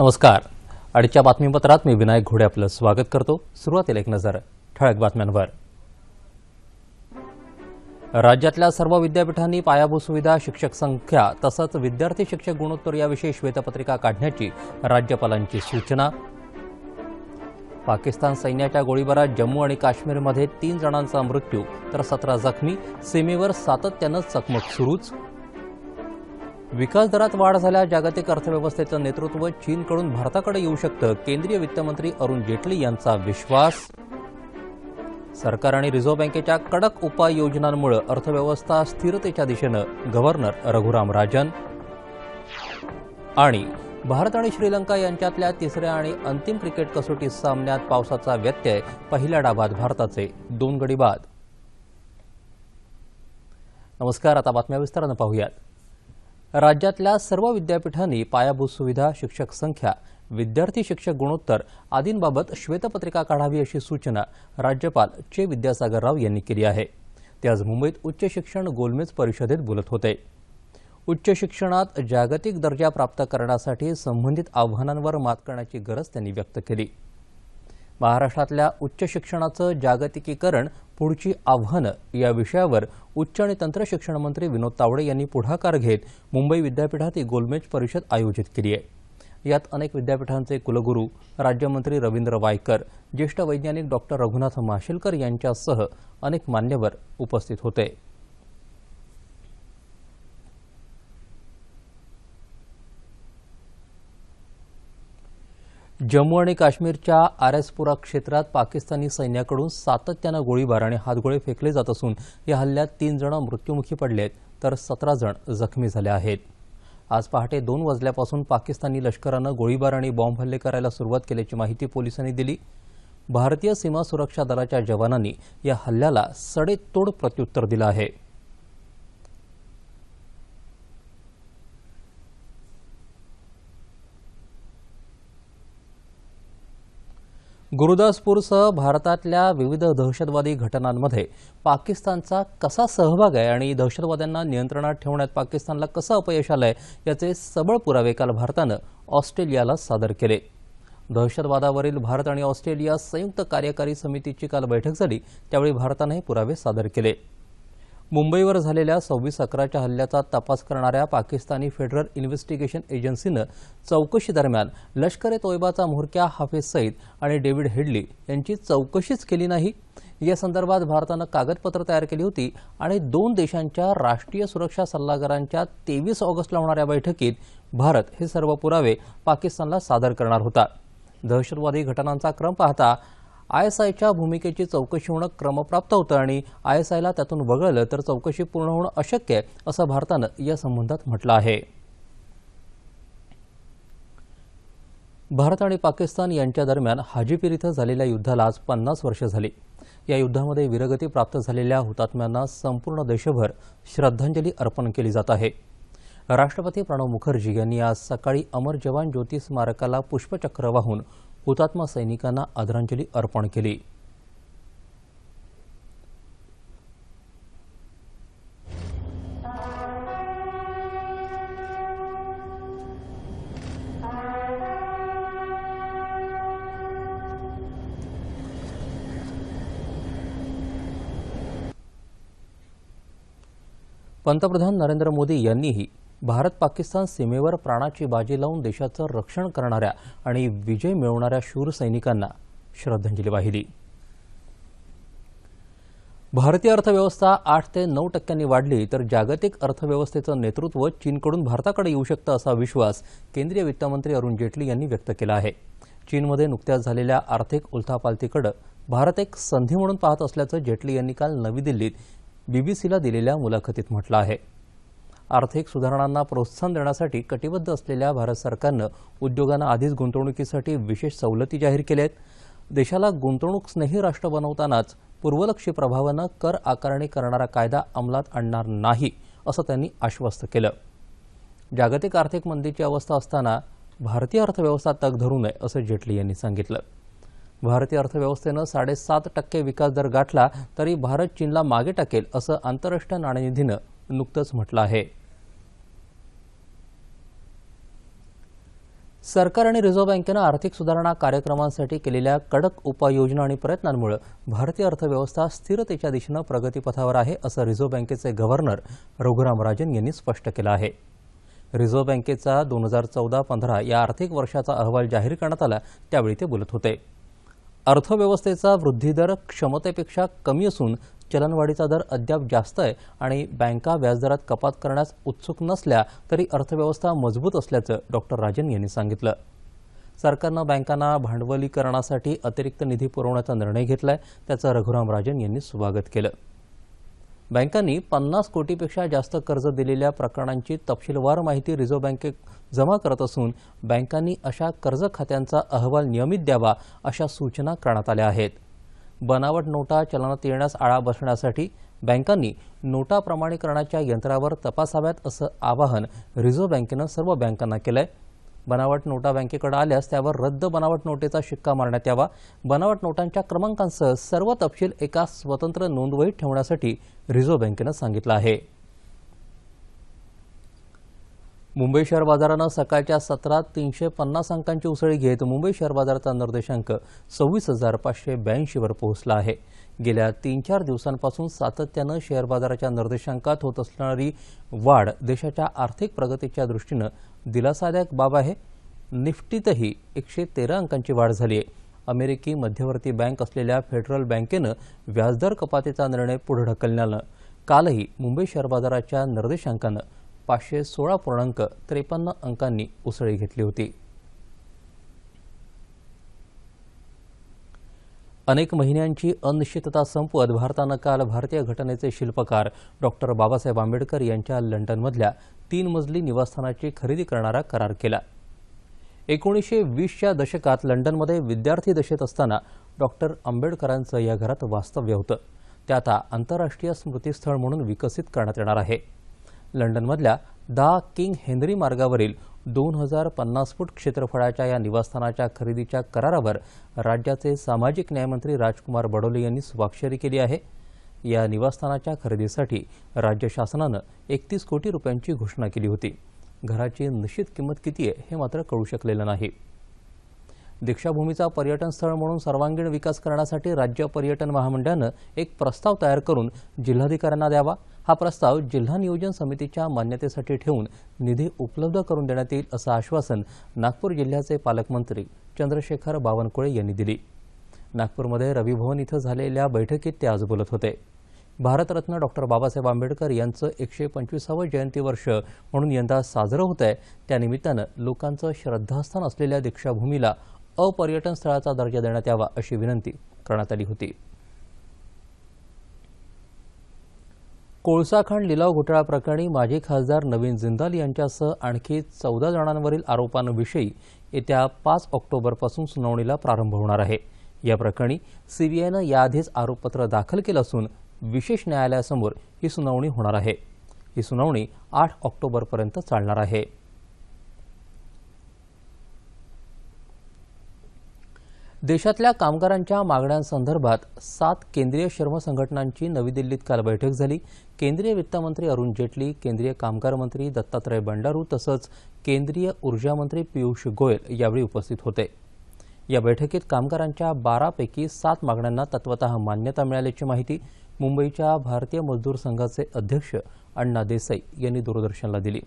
नमस्कार. आजच्या बातमीपत्रात मी विनायक घोडे आपलं स्वागत करतो. सुरुवातीला एक नजर ठळक बातम्यांवर. राज्यातल्या सर्व विद्यापीठांनी पायाभूत सुविधा शिक्षक संख्या तसंच विद्यार्थी शिक्षक गुणोत्तर याविषयी श्वेतपत्रिका काढण्याची राज्यपालांची सूचना. पाकिस्तान सैन्याच्या गोळीबारात जम्मू आणि काश्मीरमध्ये तीन जणांचा मृत्यू तर सतरा जखमी सीमेवर सातत्यानं चकमक सुरूच. विकास दरात वाढ झाल्या जागतिक अर्थव्यवस्थेचं नेतृत्व चीनकडून भारताकडे येऊ शकतं केंद्रीय वित्तमंत्री अरुण जेटली यांचा विश्वास. सरकार आणि रिझर्व्ह बँकेच्या कडक उपाययोजनांमुळे अर्थव्यवस्था स्थिरतेच्या दिशेनं गव्हर्नर रघुराम राजन. आणि भारत आणि श्रीलंका यांच्यातल्या तिसऱ्या आणि अंतिम क्रिकेट कसोटी सामन्यात पावसाचा व्यत्यय पहिल्या डाबात भारताचे दोन गडी बाद. नमस्कार आता बातम्या विस्तारानं पाहूयात. राज्यातल्या सर्व विद्यापीठांनी पायाभूत सुविधा शिक्षक संख्या विद्यार्थी शिक्षक गुणोत्तर आदींबाबत श्वेतपत्रिका काढावी अशी सूचना राज्यपाल चे विद्यासागर राव यांनी केली आहे. ते आज मुंबईत उच्च शिक्षण गोलमेज परिषदेत बोलत होते. उच्च शिक्षणात जागतिक दर्जा प्राप्त करण्यासाठी संबंधित आव्हानांवर मात करण्याची गरज त्यांनी व्यक्त केली. महाराष्ट्रातल्या उच्च शिक्षणाचं जागतिकीकरण पुढची आव्हानं या विषयावर उच्च आणि तंत्र शिक्षण मंत्री विनोद तावडे यांनी पुढाकार घेत मुंबई विद्यापीठात ही गोलमेज परिषद आयोजित केली आहे. यात अनेक विद्यापीठांचे कुलगुरू राज्यमंत्री रवींद्र वायकर ज्येष्ठ वैज्ञानिक डॉक्टर रघुनाथ माशेलकर यांच्यासह अनेक मान्यवर उपस्थित होते. जम्मू आणि काश्मीरच्या आरएसपुरा क्षेत्रात पाकिस्तानी सैन्याकडून सातत्यानं गोळीबार आणि हातगोळे फेकले जात असून या हल्ल्यात तीन जण मृत्युमुखी पडले आहेत तर सतरा जण जखमी झाले आहेत. आज पहाटे दोन वाजल्यापासून पाकिस्तानी लष्करानं गोळीबार आणि बॉम्ब हल्ले करायला सुरुवात केल्याची माहिती पोलिसांनी दिली. भारतीय सीमा सुरक्षा दलाच्या जवानांनी या हल्ल्याला सडेतोड प्रत्युत्तर दिलं आहे. गुरुदासपूरसह भारतातल्या विविध दहशतवादी घटनांमध्ये पाकिस्तानचा कसा सहभाग आहे आणि दहशतवाद्यांना नियंत्रणात ठेवण्यात पाकिस्तानला कसं अपयश आलंय याचे सबळ पुरावे काल भारतानं ऑस्ट्रेलियाला सादर केले. दहशतवादावरील भारत आणि ऑस्ट्रेलिया संयुक्त कार्यकारी समितीची काल बैठक झाली त्यावेळी भारतानं हे पुरावे सादर केले. मुंबईवर झालेल्या सव्वीस अकराच्या हल्ल्याचा तपास करणाऱ्या पाकिस्तानी फेडरल इन्व्हेस्टिगेशन एजन्सीनं चौकशीदरम्यान लष्कर ए तोयबाचा म्होरक्या हाफिज सईद आणि डेव्हिड हेडली यांची चौकशीच केली नाही. या संदर्भात भारतानं कागदपत्र तयार केली होती आणि दोन देशांच्या राष्ट्रीय सुरक्षा सल्लागारांच्या तेवीस ऑगस्टला होणाऱ्या बैठकीत भारत हे सर्व पुरावे पाकिस्तानला सादर करणार होता. दहशतवादी घटनांचा क्रम पाहता आयएसआयच्या भूमिकेची चौकशी होणं क्रमप्राप्त होतं आणि आयएसआयला त्यातून वगळलं तर चौकशी पूर्ण होणं अशक्य आहे असं भारतानं या संबंधात म्हटलं आहे. भारत आणि पाकिस्तान यांच्या दरम्यान हाजीपीर इथं झालेल्या युद्धाला आज पन्नास वर्ष झाली. या युद्धामध्ये वीरगती प्राप्त झालेल्या हुतात्म्यांना संपूर्ण देशभर श्रद्धांजली अर्पण केली जात आहे. राष्ट्रपती प्रणव मुखर्जी यांनी आज सकाळी अमर जवान ज्योती स्मारकाला पुष्पचक्र वाहून हुतात्मा सैनिकांना आदरांजली अर्पण केली. पंतप्रधान नरेंद्र मोदी यांनीही भारत पाकिस्तान सीमेवर प्राणाची बाजी लावून देशाचं रक्षण करणाऱ्या आणि विजय मिळवणाऱ्या शूर सैनिकांना श्रद्धांजली वाहिली. भारतीय अर्थव्यवस्था आठ ते नऊ टक्क्यांनी वाढली तर जागतिक अर्थव्यवस्थेचं नेतृत्व चीनकडून भारताकडे येऊ शकतं असा विश्वास केंद्रीय वित्तमंत्री अरुण जेटली यांनी व्यक्त केला आहे. चीनमध्ये नुकत्याच झालेल्या आर्थिक उलथापालथीकडे भारत एक संधी म्हणून पाहत असल्याचं जेटली यांनी काल नवी दिल्लीत बीबीसीला दिलेल्या मुलाखतीत म्हटलं आहे. आर्थिक सुधारणांना प्रोत्साहन देण्यासाठी कटिबद्ध असलेल्या भारत सरकारनं उद्योगांना आधीच गुंतवणुकीसाठी विशेष सवलती जाहीर केल्या आहेत देशाला गुंतवणूक स्नेही राष्ट्र बनवतानाच पूर्वलक्षी प्रभावानं कर आकारणी करणारा कायदा अंमलात आणणार नाही असं त्यांनी आश्वस्त केलं. जागतिक आर्थिक मंदीची अवस्था असताना भारतीय अर्थव्यवस्था तग धरू नये असं जेटली यांनी सांगितलं. भारतीय अर्थव्यवस्थेनं साडेसात टक्के विकास दर गाठला तरी भारत चीनला मागे टाकेल असं आंतरराष्ट्रीय नाणेनिधीनं नुकतंच म्हटलं आहे. सरकार आणि रिझर्व्ह बँकेनं आर्थिक सुधारणा कार्यक्रमांसाठी केलेल्या कडक उपाययोजना आणि प्रयत्नांमुळे भारतीय अर्थव्यवस्था स्थिरतेच्या दिशेनं प्रगतीपथावर आहे असं रिझर्व्ह बँकेचे गव्हर्नर रघुराम राजन यांनी स्पष्ट केलं आहे. रिझर्व्ह बँकेचा दोन हजार चौदा पंधरा या आर्थिक वर्षाचा अहवाल जाहीर करण्यात आला त्यावेळी ते बोलत होते. अर्थव्यवस्थेचा वृद्धिदर क्षमतेपेक्षा कमी असून चलनवाढीचा दर अद्याप जास्त आहे आणि बँका व्याजदरात कपात करण्यास उत्सुक नसल्या तरी अर्थव्यवस्था मजबूत असल्याचं डॉक्टर राजन यांनी सांगितलं. सरकारनं बँकांना भांडवलीकरणासाठी अतिरिक्त निधी पुरवण्याचा निर्णय घेतलाय त्याचं रघुराम राजन यांनी स्वागत केलं. बँकांनी पन्नास कोटीपेक्षा जास्त कर्ज दिलेल्या प्रकरणांची तपशीलवार माहिती रिझर्व्ह बँकेत जमा करत असून बँकांनी अशा कर्ज खात्यांचा अहवाल नियमित द्यावा अशा सूचना करण्यात आल्या आहेत. बनावट नोटा चलनात येण्यास आळा बसण्यासाठी बँकांनी नोटा प्रमाणीकरणाच्या यंत्रावर तपासाव्यात असं आवाहन रिझर्व्ह बँकेनं सर्व बँकांना केलंय. बनावट नोटा बँकेकडे आल्यास त्यावर रद्द बनावट नोटेचा शिक्का मारण्यात यावा. बनावट नोटांच्या क्रमांकांसह सर्व तपशील एका स्वतंत्र नोंदवहीत ठेवण्यासाठी रिझर्व्ह बँकेनं सांगितलं आहे. मुंबई शेअर बाजारानं सकाळच्या सत्रात तीनशे पन्नास अंकांची उसळी घेत मुंबई शेअर बाजाराचा निर्देशांक सव्वीस हजार पाचशे ब्याऐंशीवर पोहोचला आहे. गेल्या तीन चार दिवसांपासून सातत्यानं शेअर बाजाराच्या निर्देशांकात होत असणारी वाढ देशाच्या आर्थिक प्रगतीच्या दृष्टीनं दिलासादायक बाब आहे. निफ्टीतही एकशे तेरा अंकांची वाढ झाली आहे. अमेरिकी मध्यवर्ती बँक असलेल्या फेडरल बँकेनं व्याजदर कपातीचा निर्णय पुढे ढकलण्यानं कालही मुंबई शेअर बाजाराच्या निर्देशांकानं पाचशे सोळा पूर्णांक त्रेपन्न अंकांनी उसळी घेतली होती. अनेक महिन्यांची अनिश्चितता संपवत भारतानं काल भारतीय घटनेचे शिल्पकार डॉक्टर बाबासाहेब आंबेडकर यांच्या लंडनमधल्या तीन मजली निवासस्थानाची खरेदी करणारा करार केला. एकोणीसशे वीसच्या दशकात लंडनमध्ये विद्यार्थी दशेत असताना डॉक्टर आंबेडकरांचं या घरात वास्तव्य होतं. ते आता आंतरराष्ट्रीय स्मृतीस्थळ म्हणून विकसित करण्यात येणार आहे. लंडनमधल्या दा किंग हेनरी मार्गावरील दोन हजार पन्नास फूट क्षेत्रफळाच्या या निवासस्थानाच्या खरेदीच्या करारावर राज्याचे सामाजिक न्यायमंत्री राजकुमार बडोले यांनी स्वाक्षरी केली आहे. या निवासस्थानाच्या खरेदीसाठी राज्य शासनानं एकतीस कोटी रुपयांची घोषणा केली होती. घराची निश्चित किंमत किती आहे हे मात्र कळू शकलेलं नाही. दीक्षाभूमीचा पर्यटन स्थळ म्हणून सर्वांगीण विकास करण्यासाठी राज्य पर्यटन महामंडळानं एक प्रस्ताव तयार करून जिल्हाधिकाऱ्यांना द्यावा. हा प्रस्ताव जिल्हा नियोजन समितीच्या मान्यतेसाठी ठेवून निधी उपलब्ध करून देण्यात येईल असं आश्वासन नागपूर जिल्ह्याचे पालकमंत्री चंद्रशेखर बावनकुळे यांनी दिली. नागपूरमध्ये रविभवन इथं झालेल्या बैठकीत ते आज बोलत होते. भारतरत्न डॉक्टर बाबासाहेब आंबेडकर यांचं एकशे पंचवीसावं जयंती वर्ष म्हणून यंदा साजरं होत आहे. त्यानिमित्तानं लोकांचं श्रद्धास्थान असलेल्या दीक्षाभूमीला अपर्यटन स्थळाचा दर्जा देण्यात यावा अशी विनंती करण्यात आली होती. कोळसा खाण लिलाव घोटाळा प्रकरणी माजी खासदार नवीन जिंदाल यांच्यासह आणखी चौदा जणांवरील आरोपांविषयी येत्या पाच ऑक्टोबरपासून सुनावणीला प्रारंभ होणार आहे. या प्रकरणी सीबीआयनं याआधीच आरोपपत्र दाखल केलं असून विशेष न्यायालयासमोर ही सुनावणी होणार आहे. ही सुनावणी आठ ऑक्टोबरपर्यंत चालणार आहे. देशातल्या कामगारांच्या मागण्यांसंदर्भात सात केंद्रीय श्रम संघटनांची नवी दिल्लीत काल बैठक झाली. केंद्रीय वित्तमंत्री अरुण जेटली केंद्रीय कामगार मंत्री दत्तात्रय बंडारू तसंच केंद्रीय ऊर्जा मंत्री पियुष गोयल यावेळी उपस्थित होते. या बैठकीत कामगारांच्या बारापैकी सात मागण्यांना तत्वतः मान्यता मिळाल्याची माहिती मुंबईच्या भारतीय मजदूर संघाचे अध्यक्ष अण्णा देसाई यांनी दूरदर्शनला दिली.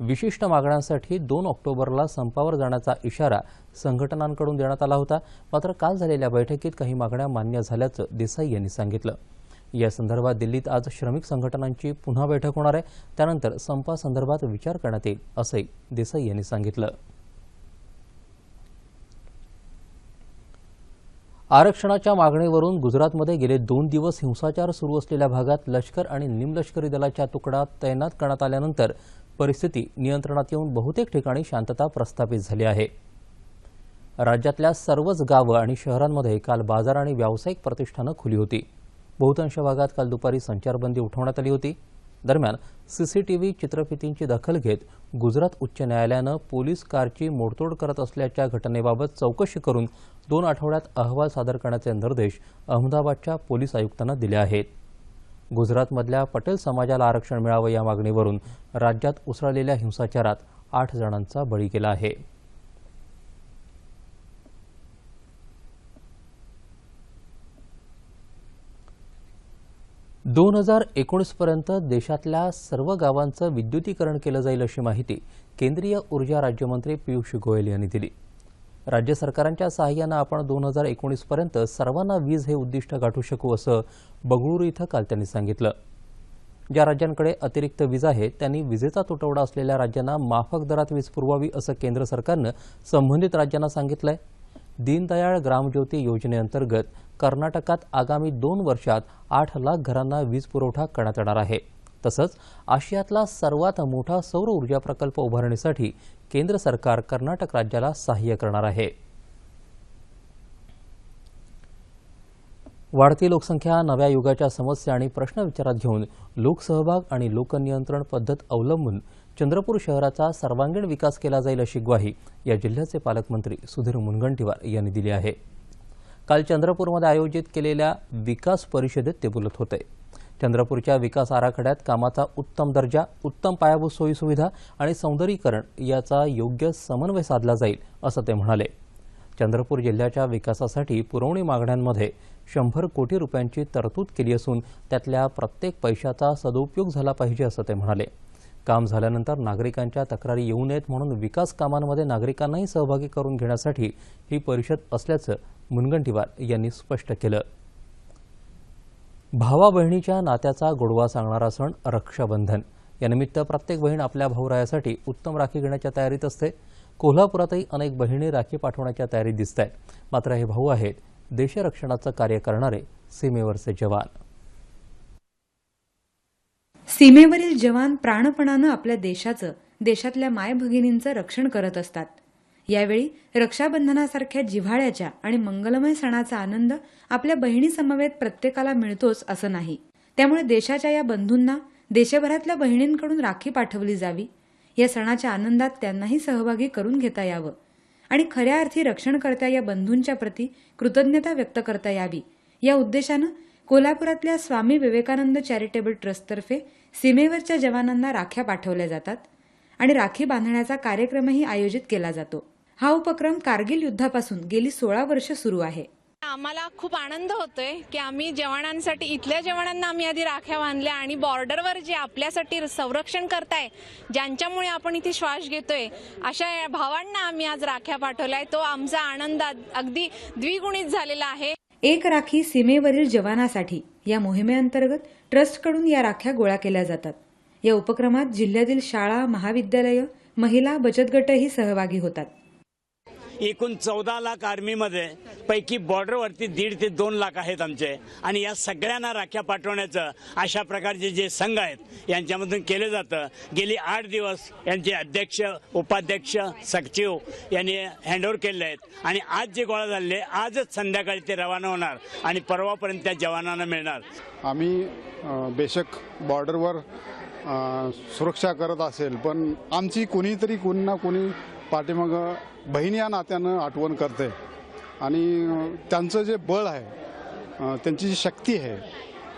विशिष्ट मागण्यांसाठी दोन ऑक्टोबरला संपावर जाण्याचा इशारा संघटनांकडून देण्यात आला होता. मात्र काल झालेल्या बैठकीत काही मागण्या मान्य झाल्याचं देसाई यांनी सांगितलं. या संदर्भात दिल्लीत आज श्रमिक संघटनांची पुन्हा बैठक होणार आहे. त्यानंतर संपासंदर्भात विचार करण्यात येईल असंही देसाई यांनी सांगितलं. आरक्षणाच्या मागणीवरून गुजरातमध्ये गेले दोन दिवस हिंसाचार सुरू असलेल्या भागात लष्कर आणि निमलष्करी दलाच्या तुकडा तैनात करण्यात आल्यानंतर परिस्थिती नियंत्रणात येऊन बहुतेक ठिकाणी शांतता प्रस्थापित झाली आहे. राज्यातल्या सर्वच गावं आणि शहरांमध्ये काल बाजार आणि व्यावसायिक प्रतिष्ठानं खुली होती. बहुतांश भागात काल दुपारी संचारबंदी उठवण्यात आली होती. दरम्यान सीसीटीव्ही चित्रफितींची दखल घेत गुजरात उच्च न्यायालयानं पोलीस कारची मोडतोड करत असल्याच्या घटनेबाबत चौकशी करून दोन आठवड्यात अहवाल सादर करण्याचे निर्देश अहमदाबादच्या पोलीस आयुक्तांना दिले आहेत. गुजरातमधल्या पटेल समाजाला आरक्षण मिळावं या मागणीवरून राज्यात उसळलेल्या हिंसाचारात आठ जणांचा बळी गेला आहे. दोन हजार एकोणीसपर्यंत देशातल्या सर्व गावांचं विद्युतीकरण केलं जाईल अशी माहिती केंद्रीय ऊर्जा राज्यमंत्री पियुष गोयल यांनी दिली. राज्य सरकारांच्या सहाय्यानं आपण दोन हजार एकोणीसपर्यंत सर्वांना वीज हे उद्दिष्ट गाठू शकू असं बंगळुरू इथं काल त्यांनी सांगितलं. ज्या राज्यांकडे अतिरिक्त वीज आहे त्यांनी विजेचा तुटवडा असलेल्या राज्यांना माफक दरात वीज पुरवावी असं केंद्र सरकारनं संबंधित राज्यांना सांगितलंय. दीनदयाळ ग्रामज्योती योजनेअंतर्गत कर्नाटकात आगामी दोन वर्षात आठ लाख घरांना वीज पुरवठा करण्यात येणार आहे. तसंच आशियातला सर्वात मोठा सौर ऊर्जा प्रकल्प उभारण्यासाठी केंद्र सरकार कर्नाटक राज्याला सहाय्य करणार आहे. वाढती लोकसंख्या नव्या युगाच्या समस्या आणि प्रश्न विचारात घेऊन लोकसहभाग आणि लोकनियंत्रण पद्धत अवलंबून चंद्रपूर शहराचा सर्वांगीण विकास केला जाईल अशी ग्वाही या जिल्ह्याचे पालकमंत्री सुधीर मुनगंटीवार यांनी दिली आहे. काल चंद्रपूरमध्ये आयोजित केलेल्या विकास परिषदेत ते बोलत होते. चंद्रपूरच्या विकास आराखड्यात कामाचा उत्तम दर्जा उत्तम पायाभूत सोयीसुविधा आणि सौंदर्यीकरण याचा योग्य समन्वय साधला जाईल असं ते म्हणाले. चंद्रपूर जिल्ह्याच्या विकासासाठी पुरवणी मागण्यांमध्ये शंभर कोटी रुपयांची तरतूद केली असून त्यातल्या प्रत्येक पैशाचा सदुपयोग झाला पाहिजे असं ते म्हणाले. काम झाल्यानंतर नागरिकांच्या तक्रारी येऊ नयेत म्हणून विकास कामांमध्ये नागरिकांनाही सहभागी करून घेण्यासाठी ही परिषद असल्याचं मुनगंटीवार यांनी स्पष्ट केलं. भावा बहिणीच्या नात्याचा गोडवा सांगणारा सण रक्षाबंधन. यानिमित्त प्रत्येक बहीण आपल्या भाऊरायासाठी उत्तम राखी घेण्याच्या तयारीत असते. कोल्हापुरातही अनेक बहिणी राखी पाठवण्याच्या तयारीत दिसत आहेत मात्र हे भाऊ आहेत. देशरक्षणाचं कार्य करणारे सीमेवरचे जवान. सीमेवरील जवान प्राणपणानं आपल्या देशाचं देशातल्या माय भगिनींचं रक्षण करत असतात. यावेळी रक्षाबंधनासारख्या जिव्हाळ्याच्या आणि मंगलमय सणाचा आनंद आपल्या बहिणीसमवेत प्रत्येकाला मिळतोच असं नाही. त्यामुळे देशाच्या या बंधूंना देशभरातल्या बहिणींकडून राखी पाठवली जावी. या सणाच्या आनंदात त्यांनाही सहभागी करून घेता यावं. आणि खऱ्या अर्थी रक्षणकर्त्या या बंधूंच्या प्रती कृतज्ञता व्यक्त करता यावी. या उद्देशानं कोल्हापुरातल्या स्वामी विवेकानंद चॅरिटेबल ट्रस्टतर्फे सीमेवरच्या जवानांना राख्या पाठवल्या जातात आणि राखी बांधण्याचा कार्यक्रमही आयोजित केला जातो. हा उपक्रम कारगिल युद्धापासून गेली सोळा वर्ष सुरू आहे. आम्हाला खूप आनंद होतोय की आम्ही जवानांसाठी इथल्या जवानांना आम्ही आधी राख्या बांधल्या आणि बॉर्डरवर जे आपल्यासाठी संरक्षण करताय ज्यांच्यामुळे आपण इथे श्वास घेतोय अशा या भावांना आम्ही आज राख्या पाठवलाय तो आमचा आनंद अगदी द्विगुणित झालेला आहे. एक राखी सीमेवरील जवानासाठी या मोहिमेअंतर्गत ट्रस्टकडून या राख्या गोळा केल्या जातात. या उपक्रमात जिल्ह्यातील शाळा महाविद्यालयं महिला बचत गटही सहभागी होतात. एकूण चौदा लाख आर्मीमध्ये पैकी बॉर्डरवरती दीड ते दोन लाख आहेत आमचे. आणि या सगळ्यांना राख्या पाठवण्याचं अशा प्रकारचे जे संघ आहेत यांच्यामधून केलं जातं. गेली आठ दिवस यांचे अध्यक्ष उपाध्यक्ष सचिव यांनी हँडओव्हर केले आहेत. आणि आज जे गोळा झाले आजच संध्याकाळी ते रवाना होणार आणि परवापर्यंत त्या जवानांना मिळणार. आम्ही बेशक बॉर्डरवर सुरक्षा करत असेल पण आमची कोणीतरी कोणी ना कोणी पाठीमागं बहीण या नात्यानं आठवण करते. आणि त्यांचं जे बळ आहे त्यांची जी शक्ती आहे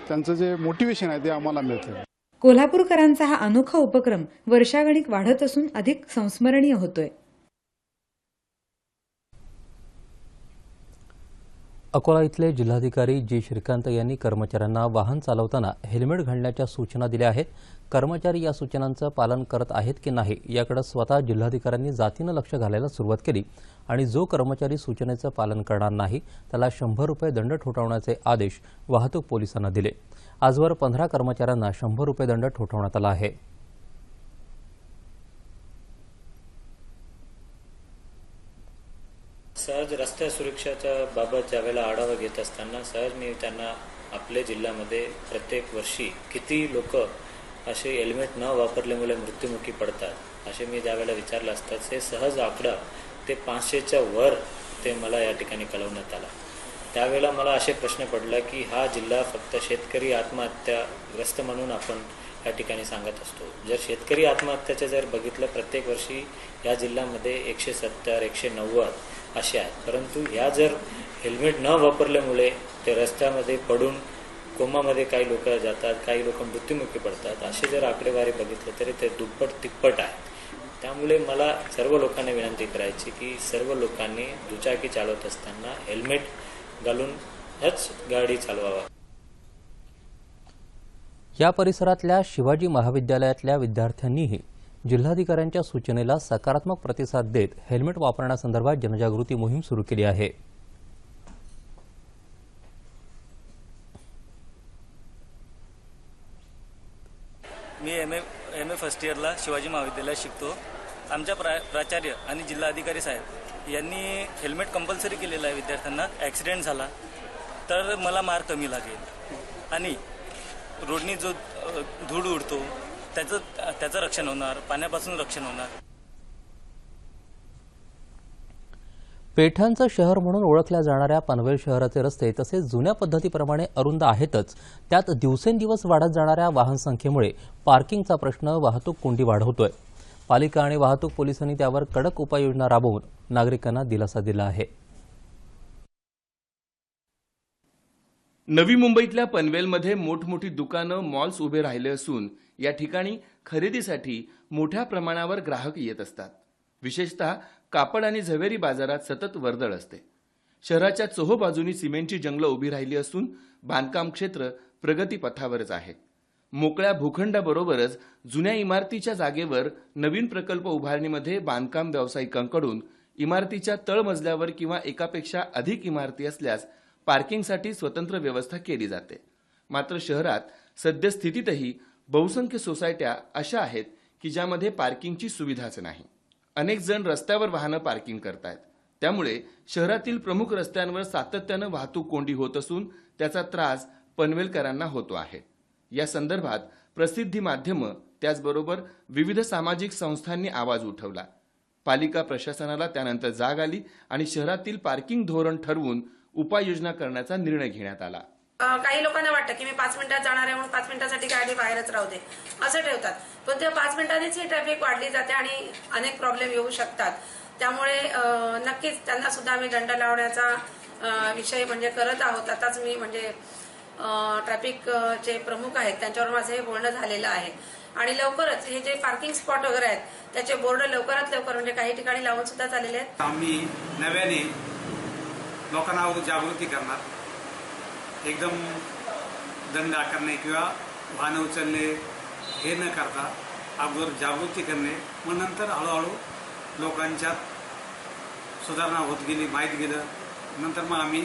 त्यांचं जे मोटिवेशन आहे ते आम्हाला मिळतं कोल्हापूरकरांचा हा अनोखा उपक्रम वर्षागणिक वाढत असून अधिक संस्मरणीय होतोय. अकोला इथले जिल्हाधिकारी जी. श्रीकांत यांनी कर्मचाऱ्यांना वाहन चालवताना हेल्मेट घालण्याच्या सूचना दिल्या आहेत. कर्मचारी या सूचनांचं पालन करत आहेत की नाही याकडे स्वतः जिल्हाधिकाऱ्यांनी जातीनं लक्ष घालायला सुरुवात केली आणि जो कर्मचारी सूचनेचं पालन करणार नाही त्याला शंभर रुपये दंड ठोठावण्याचे आदेश वाहतूक पोलिसांना दिले. आजवर पंधरा कर्मचाऱ्यांना शंभर रुपये दंड ठोठावण्यात आला आहे. सहज रस्ते सुरक्षेच्या बाबत ज्यावेळेला आढावा घेत असताना सहज मी त्यांना आपल्या जिल्ह्यामध्ये प्रत्येक वर्षी किती लोक असे हेल्मेट न वापरल्यामुळे मृत्युमुखी पडतात असे मी ज्यावेळेला विचारलं असतात हे सहज आकडा ते पाचशेच्या वर ते मला या ठिकाणी कळवण्यात आला. त्यावेळेला मला असे प्रश्न पडला की हा जिल्हा फक्त शेतकरी आत्महत्याग्रस्त म्हणून आपण या ठिकाणी सांगत असतो. जर शेतकरी आत्महत्याचं जर बघितलं प्रत्येक वर्षी या जिल्ह्यामध्ये एकशे सत्तर एकशे नव्वद असे आहेत. परंतु ह्या जर हेल्मेट न वापरल्यामुळे ते रस्त्यामध्ये पडून कोमामध्ये काही लोक जातात काही लोक मृत्युमुखी पडतात असे जर आकडेवारी बघितलं तरी ते दुप्पट तिप्पट आहे त्यामुळे मला सर्व लोकांना विनंती करायची की सर्व लोकांनी दुचाकी चालवत असताना हेल्मेट घालूनच गाडी चालवावा. या परिसरातल्या शिवाजी महाविद्यालयातल्या विद्यार्थ्यांनीही जिल्हाधिकाऱ्यांच्या सूचनेला सकारात्मक प्रतिसाद देत हेल्मेट वापरण्यासंदर्भात जनजागृती मोहीम सुरू केली आहे. मी M A M A first इयरला शिवाजी महाविद्यालयात शिकतो. आमच्या प्रा प्राचार्य आणि जिल्हाधिकारी साहेब यांनी हेल्मेट कंपल्सरी केलेलं आहे विद्यार्थ्यांना. ॲक्सिडेंट झाला तर मला मार कमी लागेल. आणि रोडनी जो धूळ उडतो त्याचं त्याचं रक्षण होणार पाण्यापासून रक्षण होणार. पेठांचं शहर म्हणून ओळखल्या जाणाऱ्या पनवेल शहराचे रस्ते तसेच जुन्या पद्धतीप्रमाणे अरुंद आहेतच. त्यात दिवसेंदिवस वाढत जाणाऱ्या वाहन संख्येमुळे पार्किंगचा प्रश्न वाहतूक कोंडी वाढवतोय. पालिका आणि वाहतूक पोलिसांनी त्यावर कडक उपाययोजना राबवून नागरिकांना दिलासा दिला आहे. नवी मुंबईतल्या पनवेलमध्ये मोठमोठी दुकानं मॉल्स उभे राहिले असून या ठिकाणी खरेदीसाठी मोठ्या प्रमाणावर ग्राहक येत असतात. विशेषतः कापड आणि झवेरी बाजारात सतत वर्दळ असते. शहराच्या चोहोबाजूनी सिमेंटची जंगलं उभी राहिली असून बांधकाम क्षेत्र प्रगतीपथावरच आहे. मोकळ्या भूखंडाबरोबरच जुन्या इमारतीच्या जागेवर नवीन प्रकल्प उभारणीमध्ये बांधकाम व्यावसायिकांकडून इमारतीच्या तळमजल्यावर किंवा एकापेक्षा अधिक इमारती असल्यास पार्किंगसाठी स्वतंत्र व्यवस्था केली जाते. मात्र शहरात सद्यस्थितीतही बहुसंख्य सोसायट्या अशा आहेत की ज्यामध्ये पार्किंगची सुविधाच नाही. अनेक जण रस्त्यावर वाहनं पार्किंग करतायत. त्यामुळे शहरातील प्रमुख रस्त्यांवर सातत्यानं वाहतूक कोंडी होत असून त्याचा त्रास पनवेलकरांना होतो आहे. या संदर्भात प्रसिद्धी माध्यमं त्याचबरोबर विविध सामाजिक संस्थांनी आवाज उठवला. पालिका प्रशासनाला त्यानंतर जाग आली आणि शहरातील पार्किंग धोरण ठरवून उपाययोजना करण्याचा निर्णय घेण्यात आला. काही लोकांना वाटतं की मी पाच मिनिटात जाणार आहे म्हणून पाच मिनिटासाठी गाडी बाहेरच राहू दे. असं ठेवतात. पण त्या पाच मिनिटांनीच ही ट्रॅफिक वाढली जाते आणि अनेक प्रॉब्लेम येऊ शकतात. त्यामुळे नक्कीच त्यांना सुद्धा आम्ही दंड लावण्याचा विषय म्हणजे करत आहोत. आताच मी म्हणजे ट्रॅफिक चे प्रमुख आहेत त्यांच्यावर माझं हे बोलणं झालेलं आहे. आणि लवकरच हे जे पार्किंग स्पॉट वगैरे आहेत त्याचे बोर्ड लवकरात लवकर म्हणजे काही ठिकाणी लावून सुद्धा झालेले आहेत. आम्ही नव्याने लोकांना जागृती करणार. एकदम दंड आकारणे किंवा वाहनं उचलणे हे न करता अगोदर जागृती करणे. मग नंतर हळूहळू लोकांच्यात सुधारणा होत गेली माहीत गेलं. नंतर मग आम्ही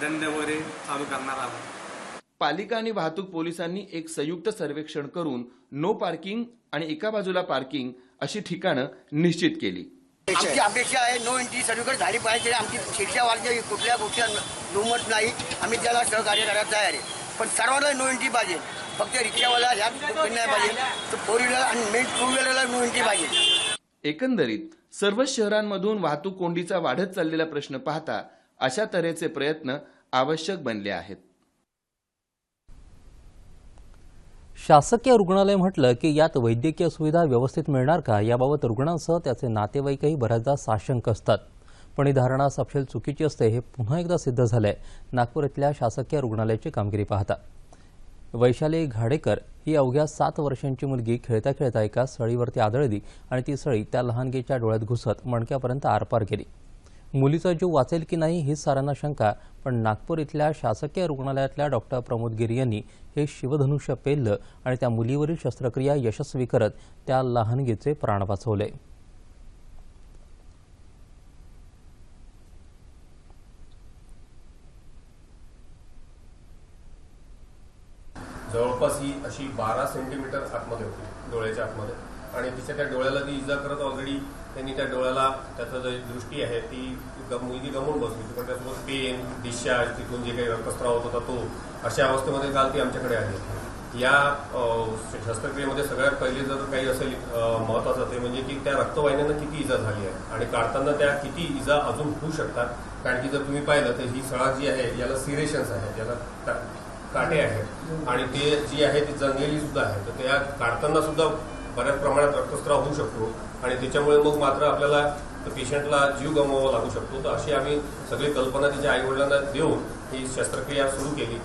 दंड वगैरे चालू करणार आहोत. पालिका आणि वाहतूक पोलिसांनी एक संयुक्त सर्वेक्षण करून नो पार्किंग आणि एका बाजूला पार्किंग अशी ठिकाणं निश्चित केली. आमची अपेक्षा आहे नो एंट्री सर्वीकडे झाली पाहिजे आमची शिक्षावारची कुठल्या गोष्टी दुमत नाही. आम्ही त्याला सहकार्य करायला तयार आहे. पण सर्वांना नो एंट्री पाहिजे. फक्त रिक्षावाला ह्या नाही पाहिजे. तर फोर व्हीलर आणि मेन टू व्हीलरला नो एंट्री पाहिजे. एकंदरीत सर्वच शहरांमधून वाहतूक कोंडीचा वाढत चाललेला प्रश्न पाहता अशा तऱ्हेचे प्रयत्न आवश्यक बनले आहेत. शासकीय रुग्णालय म्हटलं की यात वैद्यकीय सुविधा व्यवस्थित मिळणार का याबाबत रुग्णांसह त्याचे नातेवाईकही बऱ्याचदा साशंक असतात. पण ही धारणा सपशेल चुकीची असते हे पुन्हा एकदा सिद्ध झालंय नागपूर इथल्या शासकीय रुग्णालयाची कामगिरी पाहता. वैशाली घाडेकर ही अवघ्या सात वर्षांची मुलगी खेळता खेळता एका सळीवरती आदळली आणि ती सळी त्या लहानगीच्या डोळ्यात घुसत मणक्यापर्यंत आरपार गेली. मुलीचा जीव वाचेल की नाही हीच सारांना शंका पण नागपूर इथल्या शासकीय रुग्णालयातल्या डॉक्टर प्रमोद गिरी यांनी हे शिवधनुष्य पेललं आणि त्या मुलीवरील शस्त्रक्रिया यशस्वी करत त्या लहानगीचे प्राण वाचवले. जवळपास ही अशी बारा सेंटीमीटर आतमध्ये होती डोळ्याच्या आतमध्ये. आणि तिच्या त्या डोळ्याला ती इजा करत ऑलरेडी त्यांनी त्या डोळ्याला त्याचं जो दृष्टी आहे ती मुलगी गमवून बसली. पण त्यासोबत पेन डिस्चार्ज तिथून जे काही रक्तस्राव होत होता तो अशा अवस्थेमध्ये काल ती आमच्याकडे आली. या शस्त्रक्रियेमध्ये सगळ्यात पहिले जर काही असेल महत्त्वाचं महत्वाचं ते म्हणजे की त्या रक्तवाहिन्यांना किती इजा झाली आहे. आणि काढताना त्या किती इजा अजून होऊ शकतात. कारण की जर तुम्ही पाहिलं तर ही सळा जी आहे याला सिरेशन्स आहे याला टा- काटे आहेत. आणि ते जी आहे ती जंगलेली सुद्धा आहे तर त्या काढताना सुद्धा बऱ्याच प्रमाणात रक्तस्राव होऊ शकतो आणि त्याच्यामुळे मग मात्र आपल्याला पेशंटला जीव गमवावा लागू शकतो. तर अशी आम्ही सगळी कल्पना तिच्या आईवडिलांना देऊन ही शस्त्रक्रिया सुरू केली.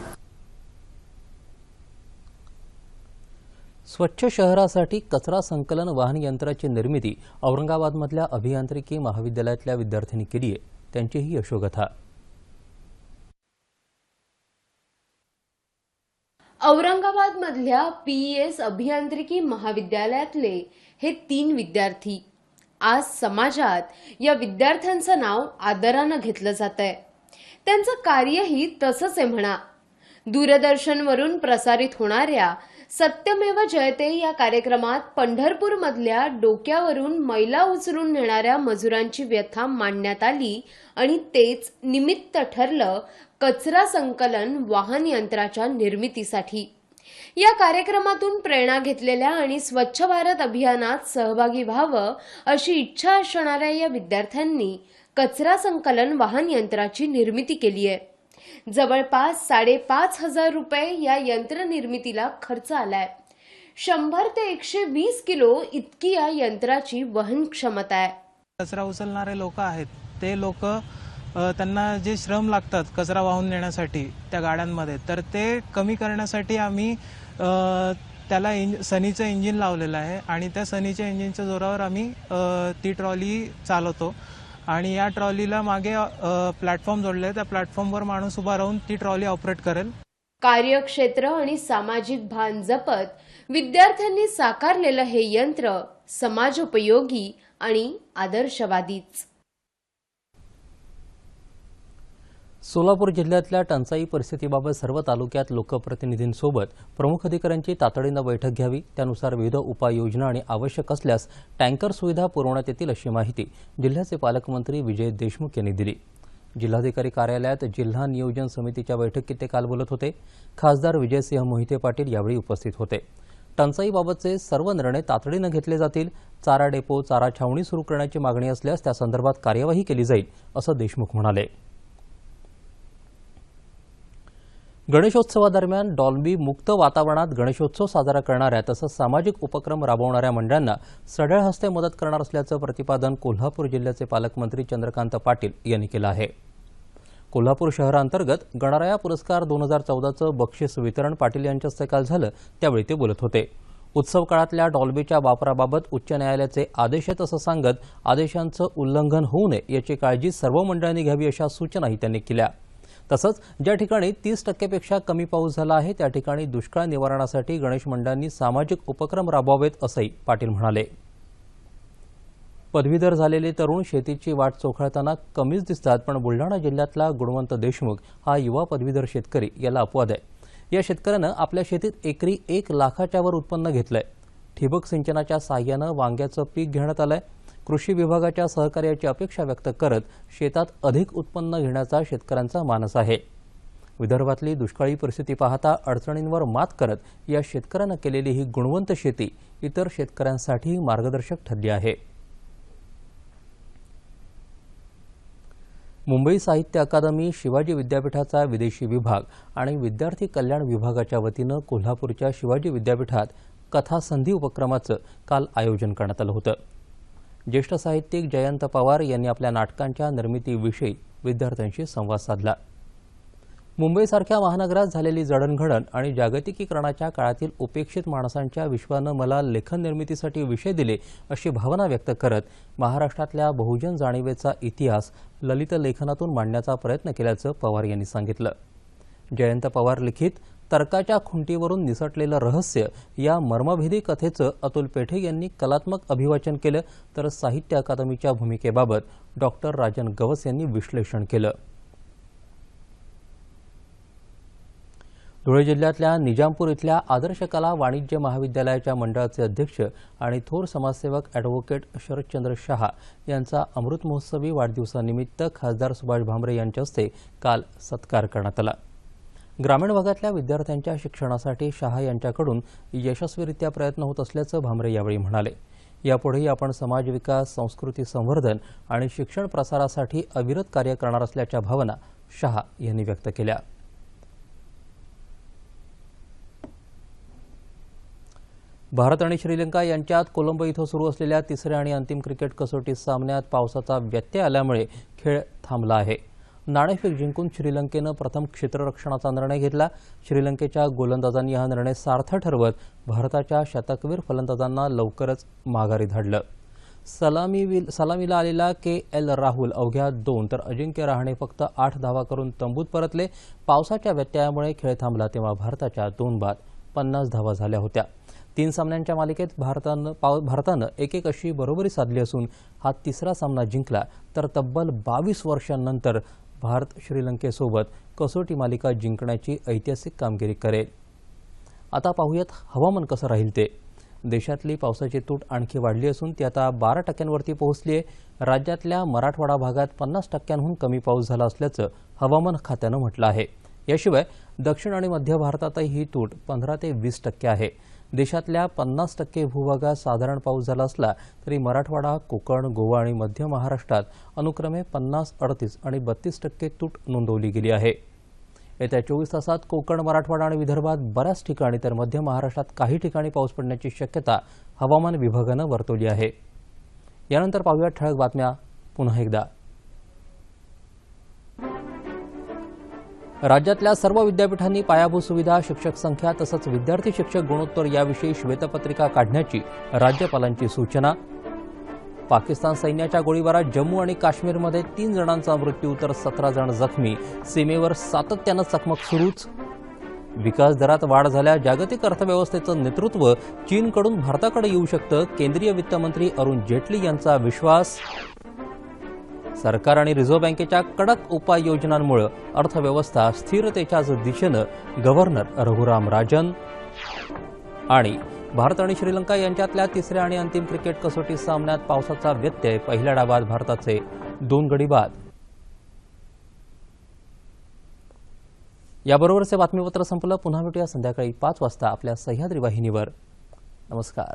स्वच्छ शहरासाठी कचरा संकलन वाहन यंत्राची निर्मिती औरंगाबादमधल्या अभियांत्रिकी महाविद्यालयातल्या विद्यार्थ्यांनी केली आहे त्यांची ही यशोगाथा. औरंगाबादमधल्या पीईएस अभियांत्रिकी महाविद्यालयातले हे तीन विद्यार्थी आज समाजात या विद्यार्थ्यांचं नाव आदरानं घेतलं जात आहे. त्यांचं कार्यही तसंच आहे म्हणा. दूरदर्शनवरून प्रसारित होणाऱ्या सत्यमेव जयते या कार्यक्रमात पंढरपूरमधल्या डोक्यावरून मैला उचलून नेणाऱ्या मजुरांची व्यथा मांडण्यात आली आणि तेच निमित्त ठरलं कचरा संकलन वाहन यंत्राच्या निर्मितीसाठी. या कार्यक्रमातून प्रेरणा घेतलेल्या आणि स्वच्छ भारत अभियानात सहभागी व्हावं अशी इच्छा असणाऱ्या या विद्यार्थ्यांनी कचरा संकलन वाहन यंत्राची निर्मिती केली आहे. जवळपास साडेपाच हजार रुपये या यंत्र निर्मितीला खर्च आलाय. शंभर ते एकशे वीस किलो इतकी या यंत्राची वहन क्षमता आहे. कचरा उचलणारे लोक आहेत. ते लोक त्यांना जे श्रम लागतात कचरा वाहून नेण्यासाठी त्या गाड्यांमध्ये तर ते कमी करण्यासाठी आम्ही त्याला इंज सनीचं इंजिन लावलेलं आहे आणि त्या सनीच्या इंजिनच्या जोरावर आम्ही ती ट्रॉली चालवतो. आणि या ट्रॉलीला मागे प्लॅटफॉर्म जोडले. त्या प्लॅटफॉर्मवर माणूस उभा राहून ती ट्रॉली ऑपरेट करेल. कार्यक्षेत्र आणि सामाजिक भान जपत विद्यार्थ्यांनी साकारलेलं हे यंत्र समाजोपयोगी आणि आदर्शवादीच. सोलापूर जिल्ह्यातल्या टंचाई परिस्थितीबाबत सर्व तालुक्यात लोकप्रतिनिधींसोबत प्रमुख अधिकाऱ्यांची तातडीनं बैठक घ्यावी त्यानुसार विविध उपाययोजना आणि आवश्यक असल्यास टँकर सुविधा पुरवण्यात येतील अशी माहिती जिल्ह्याचे पालकमंत्री विजय देशमुख यांनी दिली. जिल्हाधिकारी कार्यालयात जिल्हा नियोजन समितीच्या बैठकीत ते काल बोलत होते. खासदार विजयसिंह मोहिते पाटील यावेळी उपस्थित होते. टंचाईबाबतचे सर्व निर्णय तातडीनं घेतले जातील. चारा डेपो चारा छावणी सुरू करण्याची मागणी असल्यास त्यासंदर्भात कार्यवाही केली जाईल असं देशमुख म्हणाले. गणेशोत्सवादरम्यान डॉल्बी मुक्त वातावरणात गणेशोत्सव साजरा करणाऱ्या तसंच सामाजिक उपक्रम राबवणाऱ्या मंडळांना सढळ हस्ते मदत करणार असल्याचं प्रतिपादन कोल्हापूर जिल्ह्याचे पालकमंत्री चंद्रकांत पाटील यांनी केलं आहे. कोल्हापूर शहरांतर्गत गणराया पुरस्कार दोन हजार चौदाचं बक्षीस वितरण पाटील यांच्या हस्ते काल झालं त्यावेळी ते बोलत होते. उत्सव काळातल्या डॉल्बीच्या वापराबाबत उच्च न्यायालयाचे आदेश आहेत असं सांगत आदेशांचं उल्लंघन होऊ नये याची काळजी सर्व मंडळांनी घ्यावी अशा सूचनाही त्यांनी केल्या. तसंच ज्या ठिकाणी तीस टक्केपेक्षा कमी पाऊस झाला आहे त्या ठिकाणी दुष्काळ निवारणासाठी गणेश मंडळांनी सामाजिक उपक्रम राबवावेत असंही पाटील म्हणाले. पदवीधर झालेले तरुण शेतीची वाट चोखळताना कमीच दिसतात पण बुलढाणा जिल्ह्यातला गुणवंत देशमुख हा युवा पदवीधर शेतकरी याला अपवाद आहे. या शेतकऱ्यानं आपल्या शेतीत एकरी एक लाखाच्यावर उत्पन्न घेतलंय. ठिबक सिंचनाच्या साह्यानं वांग्याचं पीक घेण्यात आलंय. कृषी विभागाच्या सहकार्याची अपेक्षा व्यक्त करत शेतात अधिक उत्पन्न घेण्याचा शेतकऱ्यांचा मानस आहे. विदर्भातली दुष्काळी परिस्थिती पाहता अडचणींवर मात करत या शेतकऱ्यानं केलेली ही गुणवंत शेती इतर शेतकऱ्यांसाठी मार्गदर्शक ठरली आहे. मुंबई साहित्य अकादमी शिवाजी विद्यापीठाचा विदेशी विभाग आणि विद्यार्थी कल्याण विभागाच्या वतीनं कोल्हापूरच्या शिवाजी विद्यापीठात कथासंधी उपक्रमाचं काल आयोजन करण्यात आलं होतं. ज्येष्ठ साहित्यिक जयंत पवार यांनी आपल्या नाटकांच्या निर्मितीविषयी विद्यार्थ्यांशी संवाद साधला. मुंबईसारख्या महानगरात झालेली जडणघडण आणि जागतिकीकरणाच्या काळातील उपेक्षित माणसांच्या विश्वानं मला लेखन निर्मितीसाठी विषय दिले अशी भावना व्यक्त करत महाराष्ट्रातल्या बहुजन जाणीवेचा इतिहास ललित लेखनातून मांडण्याचा प्रयत्न केल्याचं पवार यांनी सांगितलं. जयंत पवार लिखित तर्काच्या खुंटीवरून निसटलेलं रहस्य या मर्मभेदी कथेचं अतुल पेठे यांनी कलात्मक अभिवाचन केलं. तर साहित्य अकादमीच्या भूमिकेबाबत डॉक्टर राजन गवस यांनी विश्लेषण केलं. धुळे जिल्ह्यातल्या निजामपूर इथल्या आदर्श कला वाणिज्य महाविद्यालयाच्या मंडळाचे अध्यक्ष आणि थोर समाजसेवक ॲडव्होकेट शरदचंद्र शहा यांचा अमृत महोत्सवी वाढदिवसानिमित्त खासदार सुभाष भामरे यांच्या हस्ते काल सत्कार करण्यात आला. ग्रामीण भागातल्या विद्यार्थ्यांच्या शिक्षणासाठी शहा यांच्याकडून यशस्वीरित्या प्रयत्न होत असल्याचं भामरे यावेळी म्हणाले. यापुढेही आपण समाज विकास संस्कृती संवर्धन आणि शिक्षण प्रसारासाठी अविरत कार्य करणार असल्याच्या भावना शहा यांनी व्यक्त केल्या. भारत आणि श्रीलंका यांच्यात कोलंबो इथं सुरू असलेल्या तिसऱ्या आणि अंतिम क्रिकेट कसोटी सामन्यात पावसाचा व्यत्यय आल्यामुळे खेळ थांबला आहे. नाणेफेक जिंकून श्रीलंकेनं प्रथम क्षेत्ररक्षणाचा निर्णय घेतला. श्रीलंकेच्या गोलंदाजांनी हा निर्णय सार्थ ठरवत भारताच्या शतकवीर फलंदाजांना लवकरच माघारी धाडलं. सलामी सलामीला आलेला के एल राहुल अवघ्या दोन तर अजिंक्य रहाणे फक्त आठ धावा करून तंबूत परतले. पावसाच्या व्यत्ययामुळे खेळ थांबला तेव्हा भारताच्या दोन बाद पन्नास धावा झाल्या होत्या. तीन सामन्यांच्या मालिकेत भारतानं पाव भारतानं एक एक अशी बरोबरी साधली असून हा तिसरा सामना जिंकला तर तब्बल बावीस वर्षांनंतर भारत श्रीलंकेसोबत कसोटी मालिका जिंकण्याची ऐतिहासिक कामगिरी करेल. आता पाहूयात हवामान कसं राहील ते. देशातली पावसाची तूट आणखी वाढली असून ती आता बारा टक्क्यांवरती पोहोचली आहे. राज्यातल्या मराठवाडा भागात पन्नास टक्क्यांहून कमी पाऊस झाला असल्याचं हवामान खात्यानं म्हटलं आहे. याशिवाय दक्षिण आणि मध्य भारतातही ही तूट पंधरा ते वीस टक्के आहे. देशातल्या पन्नास टक्के भूभागात साधारण पाऊस झाला असला तरी मराठवाडा कोकण गोवा आणि मध्य महाराष्ट्रात अनुक्रमे पन्नास अडतीस आणि बत्तीस टक्के तूट नोंदवली गेली आहे. येत्या चोवीस तासात कोकण मराठवाडा आणि विदर्भात बऱ्याच ठिकाणी तर मध्य महाराष्ट्रात काही ठिकाणी पाऊस पडण्याची शक्यता हवामान विभागानं वर्तवली आहे. यानंतर पाहूया ठळक बातम्या. पुन्हा एकदा. राज्यातल्या सर्व विद्यापीठांनी पायाभूत सुविधा शिक्षक संख्या तसंच विद्यार्थी शिक्षक गुणोत्तर याविषयी श्वेतपत्रिका काढण्याची राज्यपालांची सूचना. पाकिस्तान सैन्याच्या गोळीबारात जम्मू आणि काश्मीरमध्ये तीन जणांचा मृत्यू तर सतरा जण जखमी. सीमेवर सातत्यानं चकमक सुरूच. विकास दरात वाढ झाल्या जागतिक अर्थव्यवस्थेचं नेतृत्व चीनकडून भारताकडे येऊ शकतं केंद्रीय वित्तमंत्री अरुण जेटली यांचा विश्वास. सरकार आणि रिझर्व्ह बँकेच्या कडक उपाययोजनांमुळे अर्थव्यवस्था स्थिरतेच्याच दिशेनं गव्हर्नर रघुराम राजन आणि भारत आणि श्रीलंका यांच्यातल्या तिसऱ्या आणि अंतिम क्रिकेट कसोटी सामन्यात पावसाचा व्यत्यय पहिल्या डावात भारताचे दोन गडी बाद. याबरोबरचे बातमीपत्र संपलं. पुन्हा भेटूया संध्याकाळी पाच वाजता आपल्या सह्याद्री वाहिनीवर. नमस्कार.